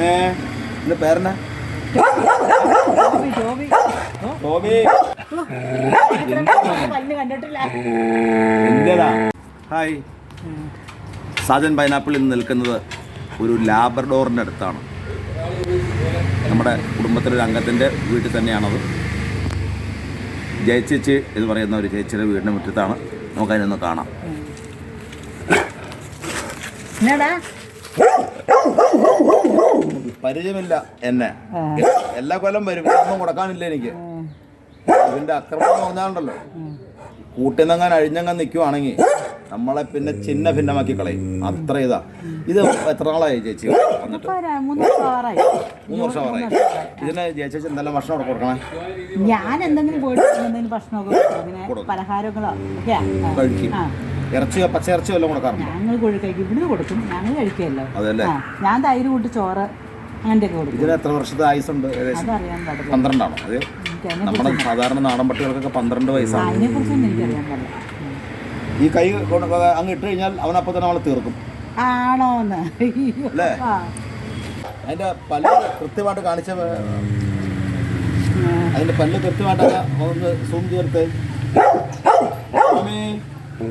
എന്റെ പേരെന്നാ? Hi. Sajan pineapple ഇന്ന് നിൽക്കുന്നത് ഒരു ലാബർഡോറിന്റെ അടുത്താണ്. നമ്മുടെ കുടുംബത്തിലെ ഒരു അംഗത്തിന്റെ വീട്ടിൽ തന്നെയാണത്. ജയച്ചേച്ചി എന്ന് പറയുന്ന ഒരു ചേച്ചിയുടെ വീടിന്റെ മുറ്റത്താണ്. നമുക്കതിനൊന്ന് കാണാം. പരിചയമില്ല എന്നെ. എല്ലാ കൊല്ലം വരും. ഒന്നും കൊടുക്കാനില്ല എനിക്ക്. ഇതിന്റെ അക്രമം പറഞ്ഞാലുണ്ടല്ലോ. കൂട്ടിന്നങ്ങാൻ അഴിഞ്ഞങ്ങാൻ നിൽക്കുവാണെങ്കിൽ നമ്മളെ പിന്നെ ചിന്ന ഭിന്നമാക്കി കളയും. അത്ര ഇതാ. ഇത് എത്ര നാളായി ചേച്ചി വന്നിട്ട്? മൂന്ന് വർഷം വർഷമായി ഇതിന് ചേച്ചി എന്തെല്ലാം ഭക്ഷണം കൊടുക്കണേ? ഞാൻ എന്തെങ്കിലും ഭക്ഷണമൊക്കെ. പലഹാരങ്ങളോ കഴിക്കും. ഇറച്ചിയോ പച്ച ഇറച്ചിയോ എല്ലാം കൊടുക്കാറുണ്ട് ഞങ്ങൾ കോഴി കഴിക്കും ഇവിടുന്ന് കൊടുക്കും. ഞങ്ങൾ കഴിക്കുമല്ലോ അതല്ലേ? ഞാൻ തൈര് കൂട്ടി ചോറ് അങ്ങനത്തെയൊക്കെ കൊടുക്കും. ഇതിന് എത്ര വർഷത്തെ ആയുസുണ്ട് ഏകദേശം അതറിയാൻ പാടില്ല. പന്ത്രണ്ടാണോ? അത് നമ്മുടെ സാധാരണ നാടൻ പട്ടികൾക്കൊക്കെ പന്ത്രണ്ട് വയസ്സാണ്. എനിക്കറിയാൻ പാടില്ല. ഈ കൈ കൊണ്ട് അങ്ങ് ഇട്ട് കഴിഞ്ഞാൽ അവനപ്പം തന്നെ നമ്മളെ തീർക്കും. ആണോന്ന്? അല്ലേ? ആ. അതിന്റെ പല്ല് കൃത്യമായിട്ട് കാണിച്ച അതിന്റെ പല്ല് കൃത്യമായിട്ട് ഒന്ന് സൂം ചേർത്ത്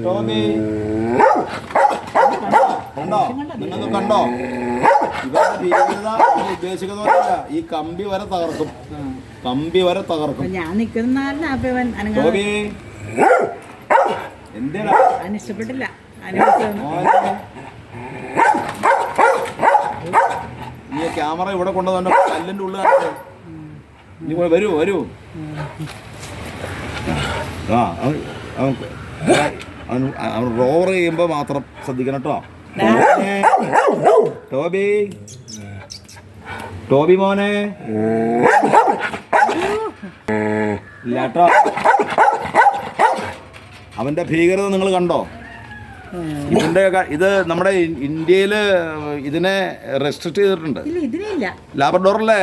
ടോമി. കണ്ടോ? നിങ്ങൾക്ക് കണ്ടോ? ഉദ്ദേശിക്കുന്നതല്ല. ഈ കമ്പി വരെ തകർക്കും. കമ്പി വരെ തകർക്കും. ഞാൻ നിൽക്കുന്ന ടോമി. എന്തിനാ? ഇഷ്ടപ്പെട്ടില്ല. നീ ക്യാമറ ഇവിടെ കൊണ്ടുവന്ന കല്ലിന്റെ ഉള്ളിൽ. നീ വരൂ വരൂ. ആ അവൻ അവൻ അവൻ റോവർ ചെയ്യുമ്പോൾ മാത്രം ശ്രദ്ധിക്കണം കേട്ടോ. ടോബി. ടോബി മോനെ. ഇല്ല കേട്ടോ. അവന്റെ ഭീകരത നിങ്ങൾ കണ്ടോ? ഇതിന്റെ ഇത് നമ്മുടെ ഇന്ത്യയിൽ ഇതിനെ റെസ്ട്രിക്ട് ചെയ്തിട്ടുണ്ട്. ലാബർഡോറിലെ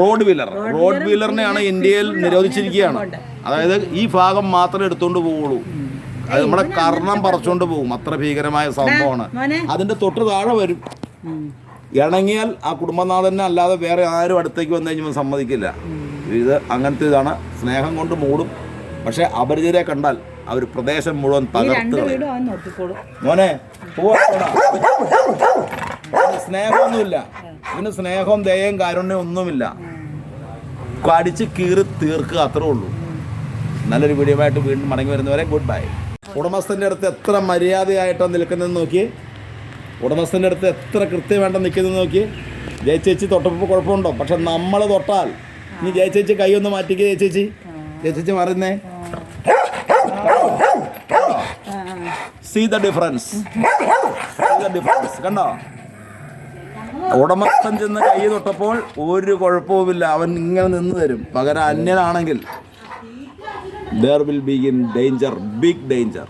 റോഡ് വീലർ റോഡ് വീലറിനെയാണ് ഇന്ത്യയിൽ നിരോധിച്ചിരിക്കുകയാണ്. അതായത് ഈ ഭാഗം മാത്രമേ എടുത്തുകൊണ്ട് പോവുള്ളൂ. അത് നമ്മുടെ കർണം പറിച്ചുകൊണ്ട് പോകും അത്ര ഭീകരമായ സംഭവമാണ്. അതിന്റെ തൊട്ട് താഴെ വരും. ഇണങ്ങിയാൽ ആ കുടുംബനാഥനെ അല്ലാതെ വേറെ ആരും അടുത്തേക്ക് വന്നു കഴിഞ്ഞാൽ സമ്മതിക്കില്ല. ഇത് അങ്ങനത്തെ ഇതാണ്. സ്നേഹം കൊണ്ട് മൂടും. പക്ഷെ അപരിചിതരെ കണ്ടാൽ അവർ പ്രദേശം മുഴുവൻ തകർത്ത് മോനെ സ്നേഹമൊന്നുമില്ല. ഇതിന് സ്നേഹവും ദയയും കാരുണ്യം ഒന്നുമില്ല. കടിച്ച് കീറി തീർക്കുക അത്രേ ഉള്ളൂ. നല്ലൊരു വീഡിയോ ആയിട്ട് വീണ്ടും മടങ്ങി വരുന്നവരെ ഗുഡ് ബൈ. ഉടമസ്ഥന്റെ അടുത്ത് എത്ര മര്യാദയായിട്ടാണ് നിൽക്കുന്നതെന്ന് നോക്കി. ഉടമസ്ഥന്റെ അടുത്ത് എത്ര കൃത്യമായിട്ടോ നിൽക്കുന്നതെന്ന് നോക്കി. ജയച്ചേച്ചി തൊട്ടപ്പോൾ കുഴപ്പമുണ്ടോ? പക്ഷെ നമ്മൾ തൊട്ടാൽ. ഇനി ജയച്ചേച്ചി കൈ ഒന്ന് മാറ്റിക്കുക ജയച്ചേച്ചി ജയച്ചേച്ചി മാറുന്നേ. See the difference see the difference കണ്ടോ? ഉടമസ്ഥൻ ചെന്ന് കൈ തൊട്ടപ്പോൾ ഒരു കുഴപ്പവുമില്ല. അവൻ ഇങ്ങനെ നിന്ന് തരും. പകരം അന്യനാണെങ്കിൽ there will be in danger big danger